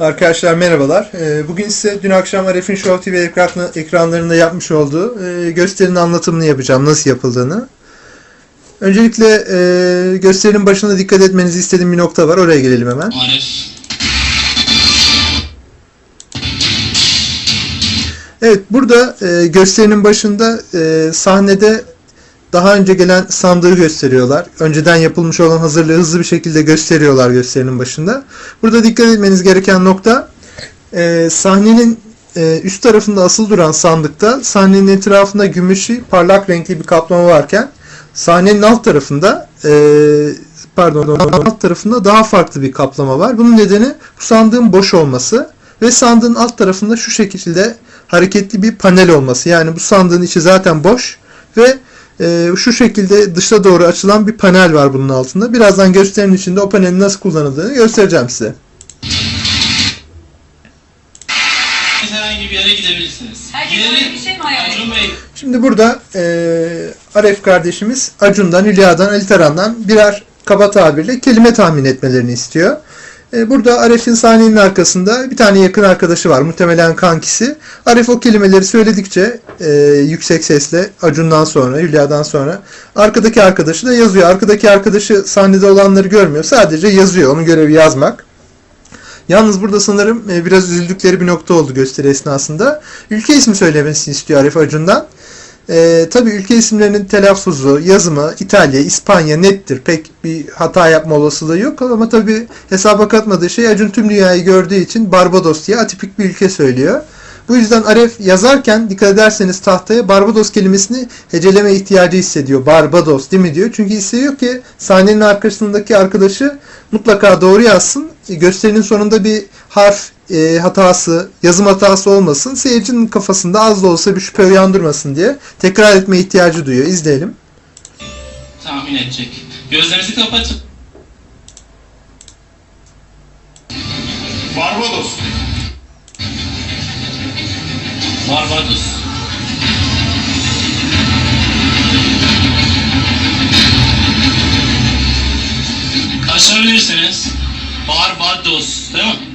Arkadaşlar merhabalar. Ee, Bugün size dün akşam Aref'in Show TV ekran- ekranlarında yapmış olduğu e, gösterinin anlatımını yapacağım. Nasıl yapıldığını. Öncelikle e, gösterinin başında dikkat etmenizi istediğim bir nokta var. Oraya gelelim hemen. Arif. Evet burada e, gösterinin başında sahnede daha önce gelen sandığı gösteriyorlar. Önceden yapılmış olan hazırlığı hızlı bir şekilde gösteriyorlar gösterinin başında. Burada dikkat etmeniz gereken nokta e, sahnenin e, üst tarafında asıl duran sandıkta sahnenin etrafında gümüşü parlak renkli bir kaplama varken sahnenin alt tarafında e, pardon alt tarafında daha farklı bir kaplama var. Bunun nedeni bu sandığın boş olması ve sandığın alt tarafında şu şekilde hareketli bir panel olması. Yani bu sandığın içi zaten boş ve e, şu şekilde dışa doğru açılan bir panel var bunun altında. Birazdan gösterinin içinde o panelin nasıl kullanıldığını göstereceğim size. Herhangi bir yere gidebilirsiniz. Herkes Yeri- bir şey mi Acun Bey, Şimdi burada e, Aref kardeşimiz Acun'dan, Hülya'dan, Ali Taran'dan birer kaba tabirle kelime tahmin etmelerini istiyor. E, burada Aref'in sahnenin arkasında bir tane yakın arkadaşı var. Muhtemelen kankisi. Aref o kelimeleri söyledikçe e, yüksek sesle Acun'dan sonra, Hülya'dan sonra arkadaki arkadaşı da yazıyor. Arkadaki arkadaşı sahnede olanları görmüyor. Sadece yazıyor. Onun görevi yazmak. Yalnız burada sanırım e, biraz üzüldükleri bir nokta oldu gösteri esnasında. Ülke ismi söylemesini istiyor Arif Acun'dan. E, tabii ülke isimlerinin telaffuzu, yazımı İtalya, İspanya nettir. Pek bir hata yapma olasılığı yok ama tabii hesaba katmadığı şey Acun tüm dünyayı gördüğü için Barbados diye atipik bir ülke söylüyor. Bu yüzden Aref yazarken dikkat ederseniz tahtaya Barbados kelimesini heceleme ihtiyacı hissediyor. Barbados değil mi diyor. Çünkü hissediyor ki sahnenin arkasındaki arkadaşı mutlaka doğru yazsın. E, Gösterinin sonunda bir harf e, hatası, yazım hatası olmasın. Seyircinin kafasında az da olsa bir şüphe uyandırmasın diye tekrar etme ihtiyacı duyuyor. İzleyelim. tahmin edecek. Gözlerinizi kapatın. Barbados. Barbados. Açabilirsiniz. Barbados, değil mi?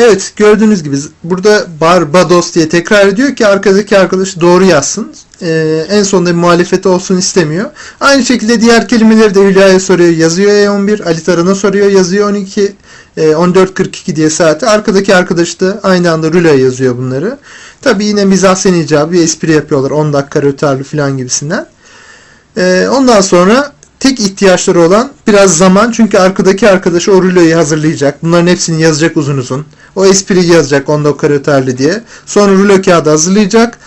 Evet gördüğünüz gibi burada Barbados diye tekrar ediyor ki arkadaki arkadaş doğru yazsın. Ee, en sonunda bir muhalefeti olsun istemiyor. Aynı şekilde diğer kelimeleri de Hülya'ya soruyor yazıyor E11. Ali Taran'a soruyor yazıyor 12. E, 14.42 diye saati. Arkadaki arkadaş da aynı anda Rülo'ya yazıyor bunları. Tabi yine mizahsen icabı bir espri yapıyorlar. 10 dakika rötarlı falan gibisinden. Ee, ondan sonra tek ihtiyaçları olan biraz zaman. Çünkü arkadaki arkadaşı o ruloyu hazırlayacak. Bunların hepsini yazacak uzun uzun. O espriyi yazacak 10 dakika rötarlı diye. Sonra rulo kağıdı hazırlayacak.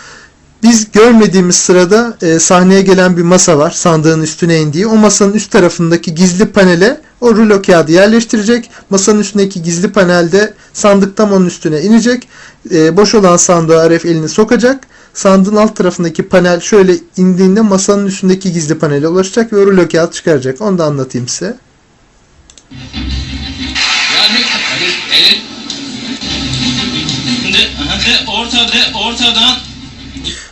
Biz görmediğimiz sırada e, sahneye gelen bir masa var. Sandığın üstüne indiği. O masanın üst tarafındaki gizli panele o rulo kağıdı yerleştirecek. Masanın üstündeki gizli panelde sandık tam onun üstüne inecek. E, boş olan sandığa Aref elini sokacak. Sandığın alt tarafındaki panel şöyle indiğinde masanın üstündeki gizli panele ulaşacak ve rulo kağıt çıkaracak. Onu da anlatayım size. Yani elin. Şimdi aha, de orta de ortadan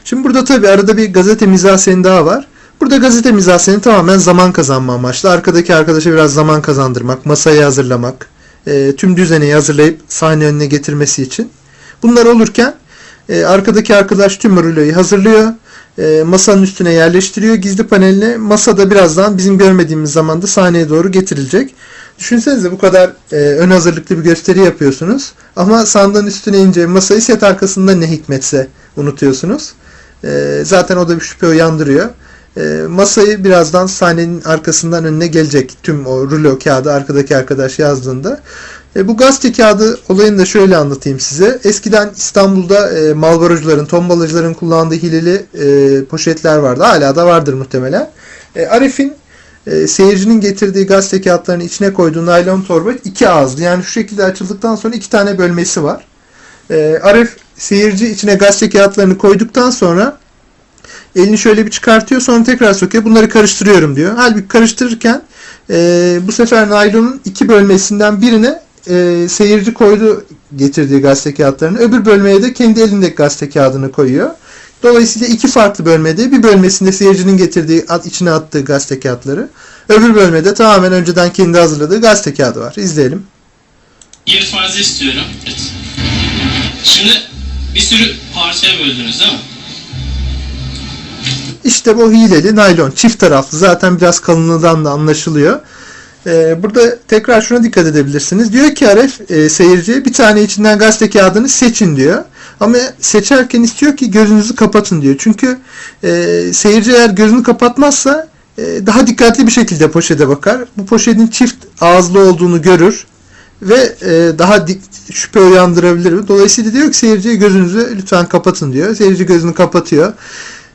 Şimdi burada tabi arada bir gazete mizahseni daha var. Burada gazete mizahseni tamamen zaman kazanma amaçlı. Arkadaki arkadaşa biraz zaman kazandırmak, masayı hazırlamak, e, tüm düzeni hazırlayıp sahne önüne getirmesi için. Bunlar olurken e, arkadaki arkadaş tüm ruloyu hazırlıyor. e, masanın üstüne yerleştiriyor gizli paneline. Masada birazdan bizim görmediğimiz zamanda sahneye doğru getirilecek. Düşünsenize bu kadar e, ön hazırlıklı bir gösteri yapıyorsunuz. Ama sandığın üstüne ince masayı set arkasında ne hikmetse unutuyorsunuz. E, zaten o da bir şüphe uyandırıyor. E, masayı birazdan sahnenin arkasından önüne gelecek. Tüm o rulo kağıdı arkadaki arkadaş yazdığında. E, bu gazete kağıdı olayını da şöyle anlatayım size. Eskiden İstanbul'da e, malbarocuların, tombalacıların kullandığı hileli e, poşetler vardı. Hala da vardır muhtemelen. E, Arif'in e, seyircinin getirdiği gazete kağıtlarını içine koyduğu naylon torba iki ağızlı. Yani şu şekilde açıldıktan sonra iki tane bölmesi var. E, Arif seyirci içine gazete kağıtlarını koyduktan sonra elini şöyle bir çıkartıyor sonra tekrar sokuyor. Bunları karıştırıyorum diyor. Halbuki karıştırırken e, bu sefer naylonun iki bölmesinden birine e, seyirci koydu getirdiği gazete kağıtlarını. Öbür bölmeye de kendi elindeki gazete kağıdını koyuyor. Dolayısıyla iki farklı bölmede bir bölmesinde seyircinin getirdiği at, içine attığı gazete kağıtları. Öbür bölmede tamamen önceden kendi hazırladığı gazete kağıdı var. İzleyelim. yırtmanızı istiyorum. Evet. Şimdi bir sürü parçaya böldünüz değil mi? İşte bu hileli naylon. Çift taraflı. Zaten biraz kalınlığından da anlaşılıyor. Ee, burada tekrar şuna dikkat edebilirsiniz. Diyor ki Aref e, seyirciye bir tane içinden gazete kağıdını seçin diyor. Ama seçerken istiyor ki gözünüzü kapatın diyor. Çünkü e, seyirci eğer gözünü kapatmazsa e, daha dikkatli bir şekilde poşete bakar. Bu poşetin çift ağızlı olduğunu görür ve e, daha dik- şüphe uyandırabilir. Dolayısıyla diyor ki seyirciye gözünüzü lütfen kapatın diyor. Seyirci gözünü kapatıyor.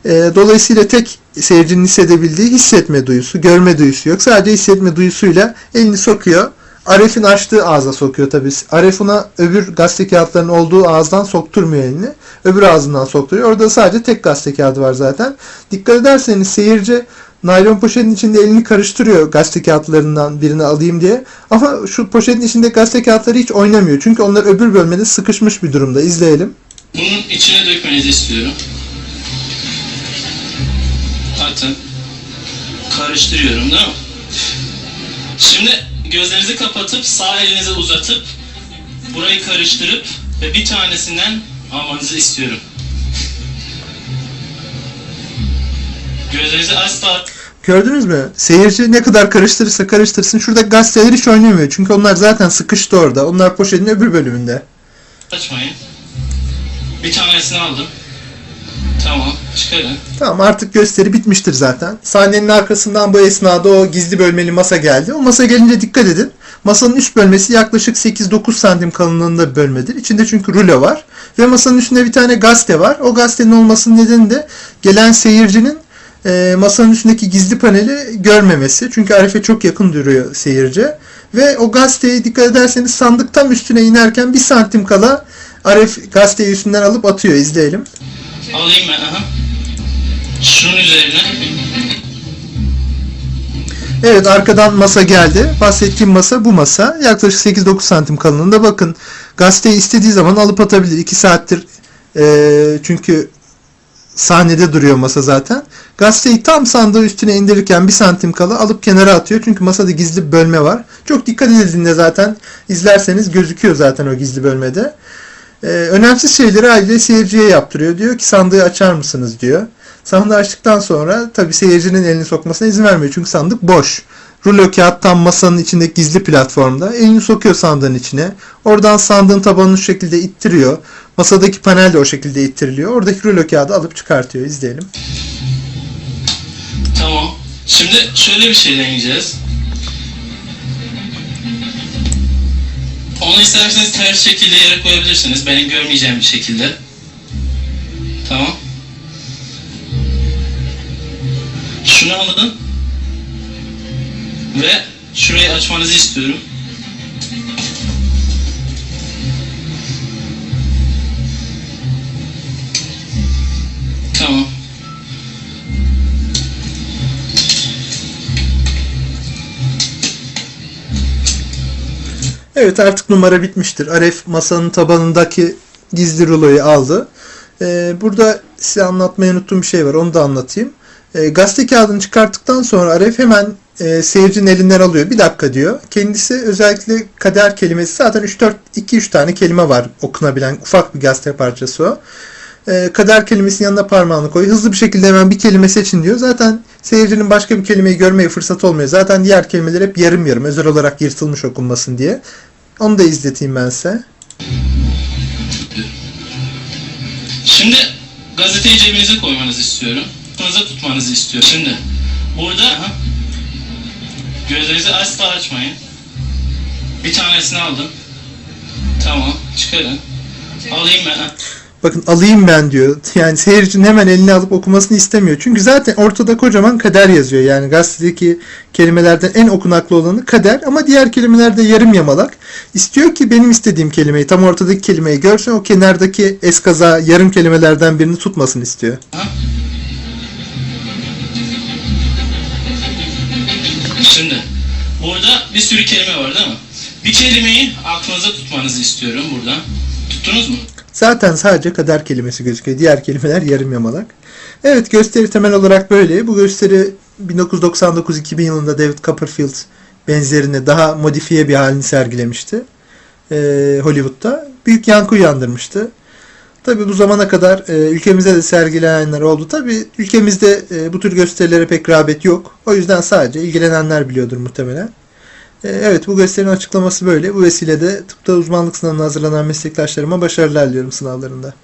E, dolayısıyla tek seyircinin hissedebildiği hissetme duyusu, görme duyusu yok. Sadece hissetme duyusuyla elini sokuyor. Aref'in açtığı ağza sokuyor tabii. Aref ona öbür gazete kağıtlarının olduğu ağızdan sokturmuyor elini. Öbür ağzından sokturuyor. Orada sadece tek gazete kağıdı var zaten. Dikkat ederseniz seyirci naylon poşetin içinde elini karıştırıyor gazete kağıtlarından birini alayım diye. Ama şu poşetin içinde gazete kağıtları hiç oynamıyor. Çünkü onlar öbür bölmede sıkışmış bir durumda. İzleyelim. Bunun içine dökmenizi istiyorum. Atın. Karıştırıyorum değil mi? Şimdi gözlerinizi kapatıp sağ elinizi uzatıp burayı karıştırıp ve bir tanesinden almanızı istiyorum. Gözlerinizi asla Gördünüz mü? Seyirci ne kadar karıştırırsa karıştırsın. Şurada gazeteler hiç oynamıyor. Çünkü onlar zaten sıkıştı orada. Onlar poşetin öbür bölümünde. açmayın. Bir tanesini aldım. Tamam, çıkarın. Tamam artık gösteri bitmiştir zaten. Sahnenin arkasından bu esnada o gizli bölmeli masa geldi. O masa gelince dikkat edin. Masanın üst bölmesi yaklaşık 8-9 santim kalınlığında bir bölmedir. İçinde çünkü rulo var. Ve masanın üstünde bir tane gazete var. O gazetenin olmasının nedeni de gelen seyircinin e, masanın üstündeki gizli paneli görmemesi. Çünkü Arif'e çok yakın duruyor seyirci. Ve o gazeteyi dikkat ederseniz sandık tam üstüne inerken bir santim kala Arif gazeteyi üstünden alıp atıyor. İzleyelim. Alayım ben. Şunun üzerine Evet arkadan masa geldi. Bahsettiğim masa bu masa. Yaklaşık 8-9 santim kalınlığında. Bakın gazeteyi istediği zaman alıp atabilir. 2 saattir eee, çünkü sahnede duruyor masa zaten. Gazeteyi tam sandığı üstüne indirirken bir santim kala alıp kenara atıyor. Çünkü masada gizli bölme var. Çok dikkat edildiğinde zaten izlerseniz gözüküyor zaten o gizli bölmede. Ee, önemsiz şeyleri aile seyirciye yaptırıyor. Diyor ki sandığı açar mısınız diyor. Sandığı açtıktan sonra tabi seyircinin elini sokmasına izin vermiyor. Çünkü sandık boş. Rulo kağıt tam masanın içindeki gizli platformda. Elini sokuyor sandığın içine. Oradan sandığın tabanını şu şekilde ittiriyor. Masadaki panel de o şekilde ittiriliyor. Oradaki rulo kağıdı alıp çıkartıyor. İzleyelim. Tamam. Şimdi şöyle bir şey deneyeceğiz. Onu isterseniz ters şekilde yere koyabilirsiniz. Benim görmeyeceğim bir şekilde. Tamam. Şunu alın. Ve şurayı açmanızı istiyorum. Tamam. Evet artık numara bitmiştir. Aref masanın tabanındaki gizli ruloyu aldı. Ee, burada size anlatmayı unuttuğum bir şey var. Onu da anlatayım. Ee, gazete kağıdını çıkarttıktan sonra Aref hemen e, seyircinin elinden alıyor. Bir dakika diyor. Kendisi özellikle kader kelimesi zaten 3-4 2-3 tane kelime var okunabilen ufak bir gazete parçası o. Ee, kader kelimesinin yanına parmağını koy. Hızlı bir şekilde hemen bir kelime seçin diyor. Zaten seyircinin başka bir kelimeyi görmeye fırsat olmuyor. Zaten diğer kelimeler hep yarım yarım özel olarak yırtılmış okunmasın diye. Onu da izleteyim ben size. Şimdi gazeteyi cebinize koymanızı istiyorum. Aklınıza tutmanızı istiyorum. Şimdi burada aha, gözlerinizi asla açmayın. Bir tanesini aldım. Tamam çıkarın. Alayım ben. Bakın alayım ben diyor. Yani seyircinin hemen elini alıp okumasını istemiyor. Çünkü zaten ortada kocaman kader yazıyor. Yani gazetedeki kelimelerden en okunaklı olanı kader ama diğer kelimelerde yarım yamalak. İstiyor ki benim istediğim kelimeyi tam ortadaki kelimeyi görsün o kenardaki eskaza yarım kelimelerden birini tutmasını istiyor. Şimdi burada bir sürü kelime var değil mi? Bir kelimeyi aklınıza tutmanızı istiyorum buradan. Tuttunuz mu? Zaten sadece kader kelimesi gözüküyor. Diğer kelimeler yarım yamalak. Evet gösteri temel olarak böyle. Bu gösteri 1999-2000 yılında David Copperfield benzerini daha modifiye bir halini sergilemişti. e, Hollywood'da büyük yankı uyandırmıştı. Tabi bu zamana kadar e, ülkemizde de sergilenenler oldu. Tabi ülkemizde e, bu tür gösterilere pek rağbet yok. O yüzden sadece ilgilenenler biliyordur muhtemelen. E, evet bu gösterinin açıklaması böyle. Bu vesileyle tıpta uzmanlık sınavına hazırlanan meslektaşlarıma başarılar diliyorum sınavlarında.